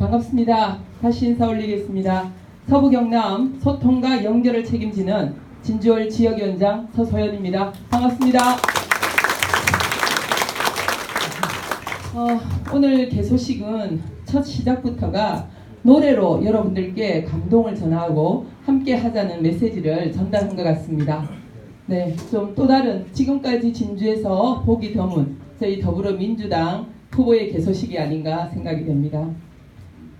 반갑습니다. 다시 인사 올리겠습니다. 서부 경남 소통과 연결을 책임지는 진주월 지역위원장 서소연입니다. 반갑습니다. 어, 오늘 개소식은 첫 시작부터가 노래로 여러분들께 감동을 전하고 함께 하자는 메시지를 전달한 것 같습니다. 네, 좀 또 다른 지금까지 진주에서 보기 드문 저희 더불어민주당 후보의 개소식이 아닌가 생각이 됩니다.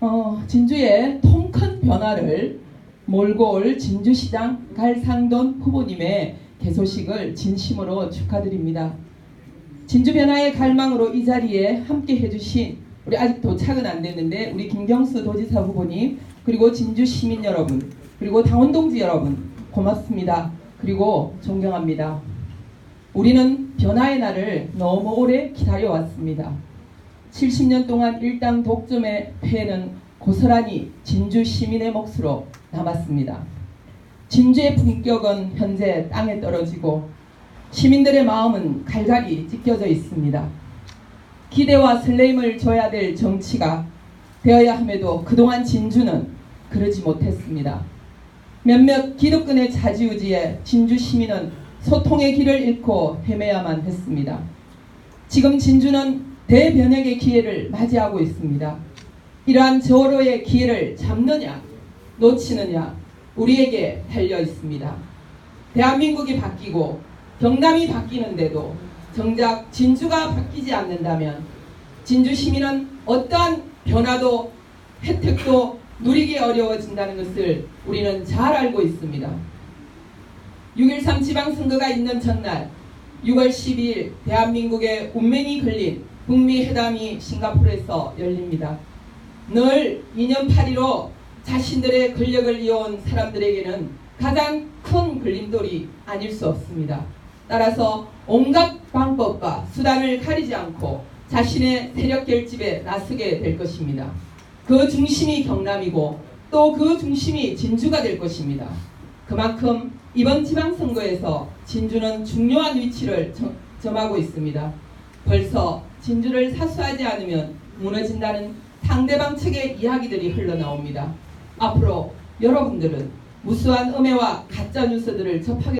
어, 진주의 통 큰 변화를 몰고 올 진주시장 갈상돈 후보님의 개소식을 진심으로 축하드립니다. 진주 변화의 갈망으로 이 자리에 함께 해주신 우리 아직 도착은 안 됐는데 우리 김경수 도지사 후보님 그리고 진주 시민 여러분 그리고 당원 동지 여러분 고맙습니다. 그리고 존경합니다. 우리는 변화의 날을 너무 오래 기다려왔습니다. 70년 동안 일당 독점의 폐해는 고스란히 진주 시민의 몫으로 남았습니다. 진주의 품격은 현재 땅에 떨어지고 시민들의 마음은 갈갈이 찢겨져 있습니다. 기대와 설레임을 줘야 될 정치가 되어야 함에도 그동안 진주는 그러지 못했습니다. 몇몇 기득권의 자지우지에 진주 시민은 소통의 길을 잃고 헤매야만 했습니다. 지금 진주는 대변혁의 기회를 맞이하고 있습니다. 이러한 저로의 기회를 잡느냐, 놓치느냐, 우리에게 달려 있습니다. 대한민국이 바뀌고 경남이 바뀌는데도 정작 진주가 바뀌지 않는다면 진주 시민은 어떠한 변화도 혜택도 누리기 어려워진다는 것을 우리는 잘 알고 있습니다. 6.13 지방선거가 있는 전날 6월 12일 대한민국의 운명이 걸린 북미 회담이 싱가포르에서 열립니다. 늘 2년 8일로 자신들의 권력을 이어온 사람들에게는 가장 큰 걸림돌이 아닐 수 없습니다. 따라서 온갖 방법과 수단을 가리지 않고 자신의 세력 결집에 나서게 될 것입니다. 그 중심이 경남이고 또 그 중심이 진주가 될 것입니다. 그만큼 이번 지방선거에서 진주는 중요한 위치를 점, 점하고 있습니다. 벌써 진주를 사수하지 않으면 무너진다는 상대방 측의 이야기들이 흘러나옵니다. 앞으로 여러분들은 무수한 음해와 가짜 뉴스들을 접하게